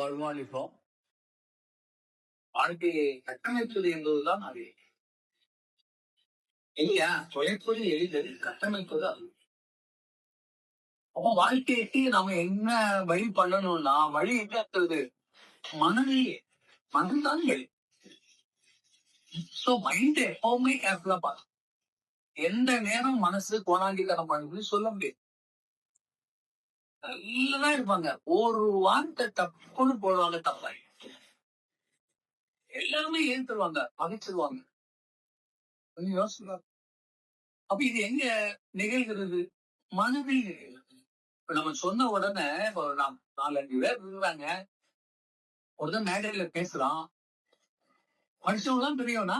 வருமானிப்போம். வாழ்க்கையை கட்டமைப்பது என்பதுதான் அது. இல்லையா? தொலைப்பது எளிதல் கட்டமைப்பது அது. அப்போ வாழ்க்கைக்கு நாம என்ன வழி பண்ணணும்னா வழி என்ன இருக்கிறது மனம்தான் வழி. சோ மைண்ட் எப்பவுமே கேர்ஃபுல்லா பாரு எந்த நேரம் மனசு கோணாண்டித்தனம் பண்ணுன்னு சொல்ல முடியாது. இல்லதான் இருப்பாங்க. ஒரு வார்த்தை தப்புன்னு போடுவாங்க தப்பா. எல்லாருமே ஏத்துருவாங்க பகைச்சிருவாங்க. கொஞ்சம் அப்ப இது எங்க நிகழ்கிறது? மனதில் நிகழ்கிறது. இப்ப நம்ம சொன்ன உடனே இப்போ நாம் நாலஞ்சு பேர் இருக்கிறாங்க. ஒருத்தன் மேடையில பேசுறான். மனுஷங்க தான் பெரியவனா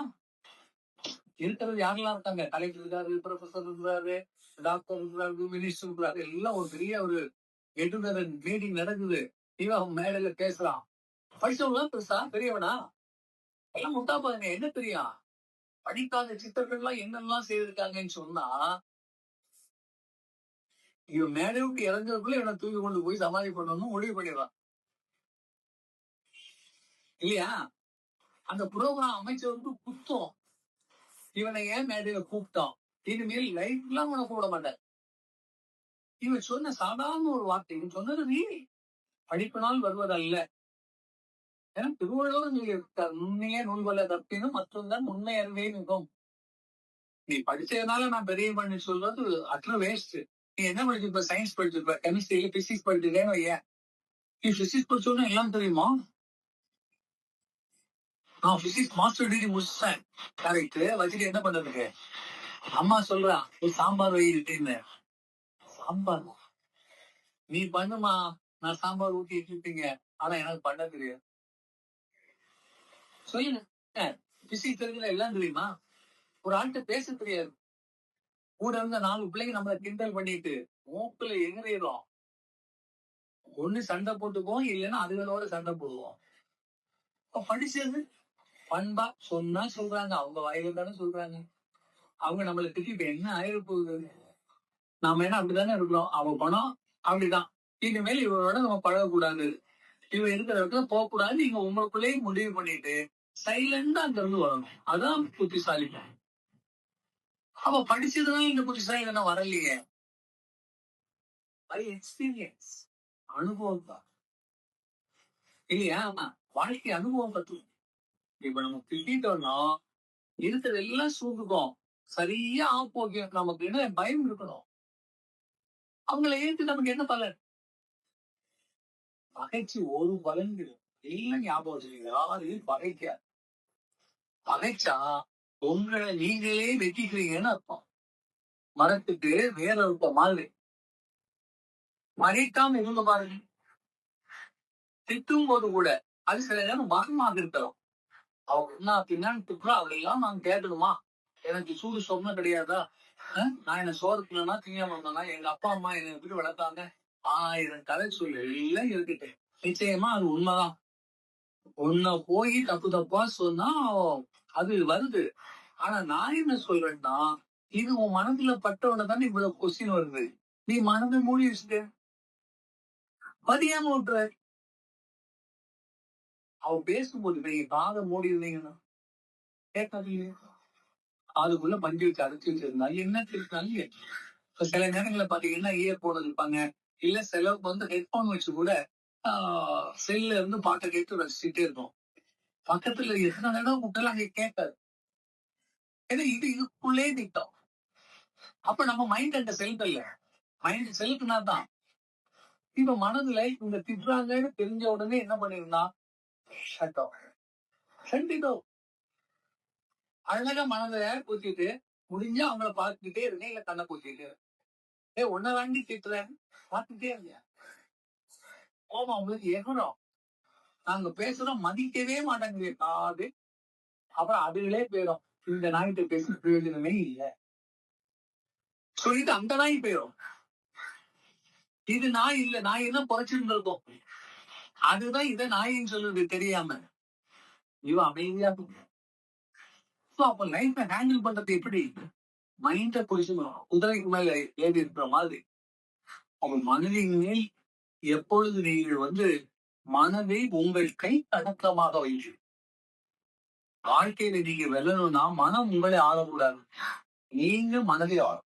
இருக்கிறது யாரெல்லாம் இருக்காங்க? கலெக்டர் இருக்காரு ப்ரொஃபசர் இருக்கிறாரு டாக்டர் இருக்கிறாரு மினிஸ்டர் இருக்கிறாரு. எல்லாம் ஒரு பெரிய ஒரு எட்டுநர் மீட்டிங் நடக்குது. இவன் மேடையில பேசலாம். படிச்சவங்களாம் பெருசா? பெரியவனா? எல்லாம் முட்டா பாருங்க என்ன தெரியும் படிக்காத சித்தர்கள்லாம் என்னெல்லாம் செய்திருக்காங்கன்னு சொன்னா இவன் மேடை விட்டு இறங்குறதுக்குள்ள இவனை தூக்கி கொண்டு போய் சமாதி பண்ணணும்னு முடிவு பண்ணிடுறான் இல்லையா? அந்த புரோகிராம் அமைச்சருக்கு குத்தம். இவனை ஏன் மேடையில கூப்பிட்டான்? இனிமேல் லைஃப்லாம் உனக்கு கூப்பிட மாட்டார். இவர் சொன்ன சாதாரண ஒரு வார்த்தை இவன் சொன்னது நீ படிப்பினால் வருவதல்ல. ஏன்னா திருவள்ளுவர் சொல்லியிருக்கார் நுண்ணிய நூல்வல தப்பினும் மற்றொன்றுதான் உண்மை அறிவே மிகும் நீ படிச்சதுனால நான் பெரிய பண்ணி சொல்றது அட்ல வேஸ்ட் நீ என்ன படிச்சிருப்ப? சயின்ஸ் படிச்சிருப்ப. கெமிஸ்ட்ரியில பிசிக்ஸ் படிச்சிருக்கேன்னு வையேன். நீ பிசிக்ஸ் படிச்சோன்னு எல்லாம் தெரியுமா? நான் பிசிக்ஸ் மாஸ்டர் டிகிரி முடிச்சேன் கரெக்ட் வச்சுட்டு என்ன பண்றதுக்கு? அம்மா சொல்றா ஒரு சாம்பார் வைக்கிட்டேன்னு சாம்பார் நீ பண்ணுமா? நான் சாம்பார் ஊட்டி வச்சுட்டீங்க ஆனா எனக்கு பண்ண தெரியாது. சொல்லுங்க. பிசிக்ஸ் தெரிஞ்சல எல்லாம் தெரியுமா? ஒரு ஆள்கிட்ட பேச தெரியாது. கூட இருந்த நாலு பிள்ளைங்க நம்மள கிண்டல் பண்ணிட்டு மூக்குல எகிறிடும் ஒண்ணு சண்டை போட்டுக்குவோம் இல்லைன்னா அதுகளோட சண்டை போடுவோம். அப்ப படிச்சது பண்பா சொன்னா சொல்றாங்க. அவங்க வாயில தானே சொல்றாங்க. அவங்க நம்மள திட்டி இப்ப என்ன ஆயிர போகுது நாம என்ன அப்படிதானே இருக்கிறோம்? அவ பணம் அப்படிதான். இனிமேல் இவரோட நம்ம பழகக்கூடாது. இவ இருக்கிற இடத்துல போக கூடாது நீங்க உங்களுக்குள்ளேயே முடிவு பண்ணிட்டு சைலண்டா அங்க இருந்து வரணும். அதான் புத்திசாலி அவ படிச்சதுனால இந்த புத்திசாலி என்ன வரலையே. பை எக்ஸ்பீரியன்ஸ் அனுபவம் தான். இல்லையா? ஆமா. வாழ்க்கை அனுபவம் பத்து. இப்ப நம்ம திட்டோம்னா இருக்கிறது எல்லாம் சூக்குக்கும் சரியா ஆப்போக்கியம் நமக்கு என்ன? பயம் இருக்கணும். அவங்கள ஏத்து நமக்கு என்ன பலன்? பகைச்சு ஒரு பலன் எல்லாம் ஞாபகம் வச்சுக்கீங்க. யாரையும் பகைக்க. பகைச்சா உங்களை நீங்களே வெட்டிக்கிறீங்கன்னு அர்த்தம். மரத்துக்கு வேற இருக்க மாதிரி மறைக்காம இருந்த பாருங்க. திட்டும் போது கூட அது சில நேரம் மகமாக இருக்கிறோம் அவங்க என்ன பின்னான்னு திட்டுறா எல்லாம் நான் கேட்கணுமா? எனக்கு சூடு சொன்ன கிடையாதா? நான் என்ன சோறுக்குனா திங்காம இருந்தேனா எங்க அப்பா அம்மா என்ன எப்படி வளர்த்தாங்க? ஆயிரம் கதை சொல்லு எல்லாம் நிச்சயமா அது உண்மைதான். உன்னை போய் தப்பு தப்பா சொன்னா அது வருது. ஆனா நான் என்ன சொல்றேன்னா இது உன் மனதுல பட்டவன தானே இவ்வளவு கொஸ்டின் வருது. நீ மனதை மூடி வச்சுட்டு பதியாம விட்டுற அவ பேசும்போது நீங்க காதை மூடி இருந்தீங்கன்னா கேட்காதீங்க அதுக்குள்ள பஞ்சு வச்சு அடைச்சு வச்சிருந்தாங்க என்ன திருத்தாலும் இப்ப சில நேரங்களில் பாத்தீங்கன்னா இயர்போன் இருப்பாங்க. இல்ல சிலருக்கு வந்து ஹெட்போன் வச்சு கூட செல்ல இருந்து பாட்டை கேட்டு ரசிச்சுட்டே இருக்கும் பக்கத்துல எத்தனை நேரம் விட்டாலும் அங்க கேட்காது. ஏன்னா இது இதுக்குள்ளே திட்டம். அப்ப நம்ம மைண்ட் அங்க செலுத்தல மைண்ட் செலுத்தினா தான் இப்ப மனதுல இவங்க திட்டுறாங்கன்னு தெரிஞ்ச உடனே என்ன பண்ணிருந்தா? ஷட் ஆஃப் அழகா மனதை ஊத்திட்டு முடிஞ்சா அவங்கள பார்த்துக்கிட்டே இருந்தேன் இல்ல கண்ணை பூத்திட்டு ஏ உன்னை வாங்கி திட்டுறேன் பார்த்துட்டே இருங்க. கோபம் உங்களுக்கு எகணும் நாங்க பேசுறோம் மதிக்கவே மாட்டாங்க காது. அப்புறம் அதுகளே போயிடும். இந்த நாய்கிட்ட பேசுற பிரயோஜனமே இல்ல. சொல்லிட்டு அந்த நாய் போயிடும் இது நாய் இல்ல நாய் தான் குறைச்சிருந்திருக்கும் அதுதான் இத நாயின்னு சொல்லுது தெரியாம. இவன் அமைதியா So, அப்ப லைஃப ஹேண்டில் பண்றது எப்படி? மைண்ட பொசிஷன் குதிரைக்கு மேல ஏறி இருக்கிற மாதிரி. அவன் மனதின் மேல் எப்பொழுது நீங்கள் வந்து மனதை உங்கள் கை அடக்கமாக வைத்து. வாழ்க்கையில நீங்க வெல்லணும்னா மனம் உங்களை ஆளக்கூடாது. நீங்க மனதை ஆளும்